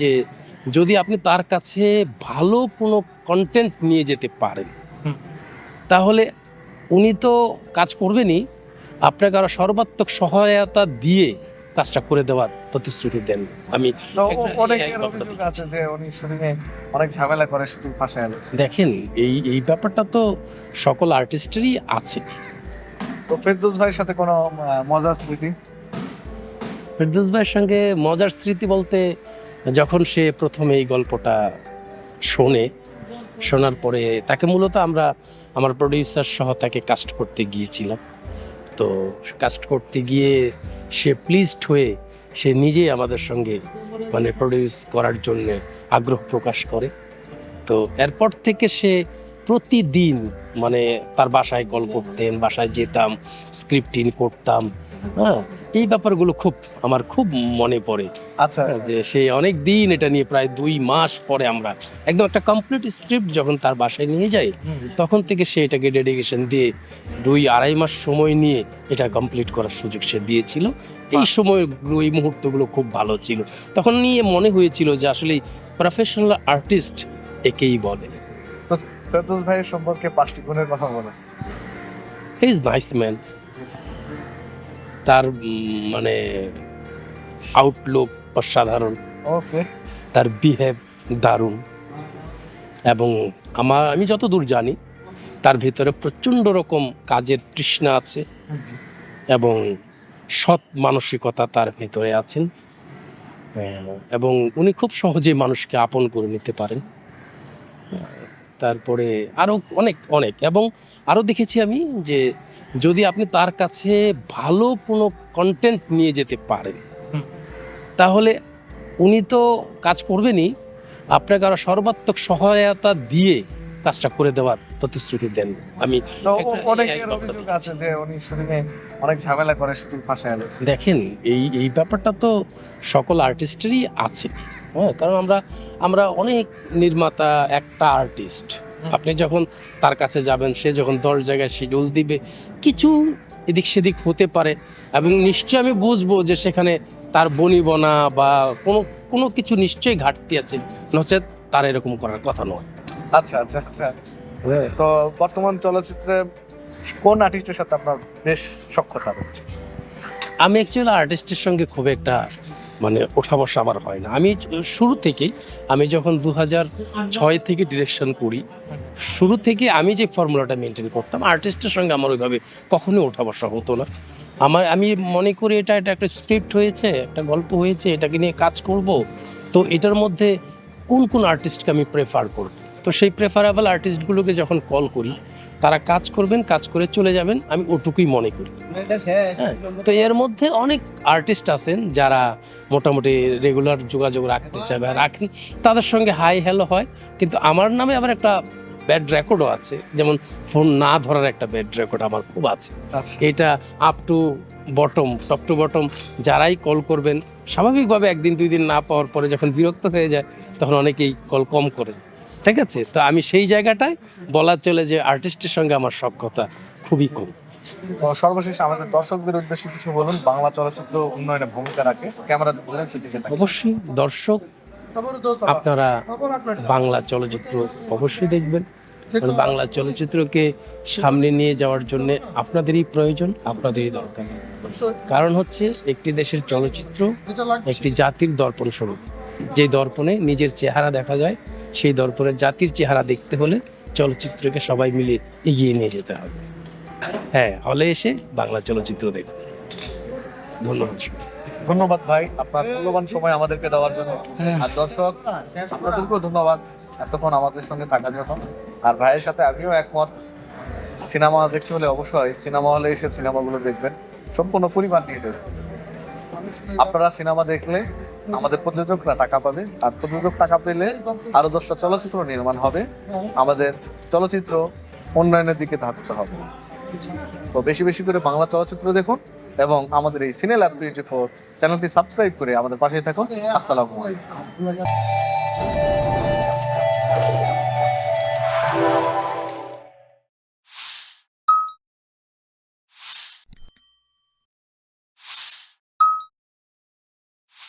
যে যদি আপনি তার কাছে ভালো কোনো কন্টেন্ট নিয়ে যেতে পারেন তাহলে উনি তো কাজ করবেনই। আপনাকে আরও সর্বাত্মক সহায়তা দিয়ে কাজটা করে দেওয়ার প্রতিশ্রুতি দেন। আমি আছে যে উনি অনেক ঝামেলা করে শুটিং ফাঁসে দেখেন এই এই ব্যাপারটা তো সকল আর্টিস্টেরই আছে। তো ফেরদৌস ভাইয়ের সাথে কোনো মজার স্মৃতি? ফেরদৌস ভাইয়ের সঙ্গে মজার স্মৃতি বলতে যখন সে প্রথমে এই গল্পটা শোনে, শোনার পরে তাকে মূলত আমরা, আমার প্রডিউসার সহ তাকে কাস্ট করতে গিয়েছিলাম। তো কাস্ট করতে গিয়ে সে প্লিজড হয়ে সে নিজেই আমাদের সঙ্গে মানে প্রডিউস করার জন্য আগ্রহ প্রকাশ করে। তো এরপর থেকে সে প্রতিদিন মানে তার বাসায় কল করতেন, বাসায় যেতাম স্ক্রিপ্টিং করতাম হ্যাঁ? এই ব্যাপারগুলো খুব, আমার খুব মনে পড়ে। আচ্ছা হ্যাঁ, যে সে অনেক দিন এটা নিয়ে প্রায় দুই মাস পরে আমরা একদম একটা কমপ্লিট স্ক্রিপ্ট যখন তার বাসায় নিয়ে যাই তখন থেকে সে এটাকে ডেডিকেশন দিয়ে দুই আড়াই মাস সময় নিয়ে এটা কমপ্লিট করার সুযোগ সে দিয়েছিল। এই। সময়গুলো এই মুহূর্তগুলো খুব ভালো ছিল। তখন নিয়ে মনে হয়েছিল যে আসলে প্রফেশনাল আর্টিস্ট একেই বলে। ফেরদৌস ভাইয়ের সম্পর্কে পাঁচটি গুণের কথা বলে হি ইজ নাইস ম্যান তার মানে আউটলুক অসাধারণ। তার বিহেভ দারুণ। এবং আমার আমি যতদূর জানি তার ভিতরে প্রচণ্ড রকম কাজের তৃষ্ণা আছে এবং সৎ মানসিকতা তার ভেতরে আছেন। এবং উনি খুব সহজে মানুষকে আপন করে নিতে পারেন। তারপরে আরও অনেক অনেক। এবং আরও দেখেছি আমি যে যদি আপনি তার কাছে ভালো কোনো কন্টেন্ট নিয়ে যেতে পারেন। তাহলে উনি তো কাজ করবেনই। আপনাকে আরও সর্বাত্মক সহায়তা দিয়ে কাজটা করে দেওয়ার প্রতিশ্রুতি দেন। আমি আছে যে উনি অনেক ঝামেলা করে দেখেন এই এই ব্যাপারটা তো সকল আর্টিস্টেরই আছে। হ্যাঁ কারণ আমরা আমরা অনেক নির্মাতা একটা আর্টিস্ট। আপনি যখন তার কাছে যাবেন সে যখন দশ জায়গায় শিডিউল দিবে কিছু এদিক সেদিক হতে পারে এবং নিশ্চয়ই আমি বুঝব যে সেখানে তার বনিবনা বা কোনো কোনো কিছু নিশ্চয়ই ঘাটতি আছে। নচেত তার এরকম করার কথা নয়। আচ্ছা আচ্ছা আচ্ছা। তো বর্তমান চলচ্চিত্রে কোন আর্টিস্টের সাথে আপনার বেশ সক্ষতা রয়েছে? আমি অ্যাকচুয়ালি আর্টিস্টের সঙ্গে খুব একটা মানে ওঠা বসা আমার হয় না। আমি শুরু থেকেই, আমি যখন দু ছয় থেকে ডিরেকশন করি, শুরু থেকে আমি যে ফর্মুলাটা মেনটেন করতাম আর্টিস্টের সঙ্গে আমার ওইভাবে কখনোই ওঠা বসা হতো না। আমার, আমি মনে করি এটা এটা একটা স্ক্রিপ্ট হয়েছে, একটা গল্প হয়েছে, এটাকে নিয়ে কাজ করব। তো এটার মধ্যে কোন কোন আর্টিস্টকে আমি প্রেফার করব তো সেই প্রেফারেবল আর্টিস্টগুলোকে যখন কল করি তারা কাজ করবেন কাজ করে চলে যাবেন আমি ওটুকুই মনে করি। হ্যাঁ, তো এর মধ্যে অনেক আর্টিস্ট আছেন যারা মোটামুটি রেগুলার যোগাযোগ রাখতে চায় বা রাখেন তাদের সঙ্গে হাই হ্যালো হয় কিন্তু আমার নামে আবার একটা ব্যাড রেকর্ডও আছে যেমন ফোন না ধরার একটা ব্যাড রেকর্ড আমার খুব আছে। আচ্ছা। এটা up to bottom top to bottom যারাই কল করবেন স্বাভাবিকভাবে একদিন দুই দিন না পাওয়ার পরে যখন বিরক্ত হয়ে যায় তখন অনেকেই কল কম করে। ঠিক আছে? তো আমি সেই জায়গাটায় বলা চলে যে আর্টিস্টের সঙ্গে আমার সক্ষতা খুবই কম। সর্বশেষ আমাদের দর্শকদের উদ্দেশ্যে কিছু বলুন বাংলা চলচ্চিত্র উন্নয়নে ভূমিকা রাখে। ক্যামেরা অবশ্যই দর্শক আপনারা বাংলা চলচ্চিত্র অবশ্যই দেখবেন। বাংলা চলচ্চিত্রকে সামনে নিয়ে যাওয়ার জন্য আপনাদেরই প্রয়োজন আপনাদেরই দরকার। কারণ হচ্ছে একটি দেশের চলচ্চিত্র একটি জাতির দর্পণ স্বরূপ যে দর্পণে নিজের চেহারা দেখা যায় সেই দর্পণে জাতির চেহারা দেখতে হলে চলচ্চিত্রকে সবাই মিলে এগিয়ে নিয়ে যেতে হবে। হ্যাঁ হলে এসে বাংলা চলচ্চিত্র দেখুন। ধন্যবাদ। ধন্যবাদ ভাই আপনার মূল্যবান সময় আমাদেরকে দেওয়ার জন্য। হ্যাঁ। আর দর্শক আপনাদেরকেও ধন্যবাদ এতক্ষণ আমাদের সঙ্গে থাকার জন্য। আর ভাইয়ের সাথে আমিও একমত। সিনেমা দেখতে হলে অবশ্যই সিনেমা হলে এসে সিনেমাগুলো দেখবেন। সম্পূর্ণ পরিবার নিয়ে দেখবেন। আপনারা সিনেমা দেখলে আমাদের প্রযোজকরা টাকা পাবে, আর প্রযোজক টাকা পেলে আরও দশটা চলচ্চিত্র নির্মাণ হবে। আমাদের চলচ্চিত্র উন্নয়নের দিকে ধাবিত হবে। তো বেশি বেশি করে বাংলা চলচ্চিত্র দেখুন এবং আমাদের এই সিনে ল্যাব টোয়েন্টি ফোর চ্যানেলটি সাবস্ক্রাইব করে আমাদের পাশে থাকুন। আসসালামু আলাইকুম।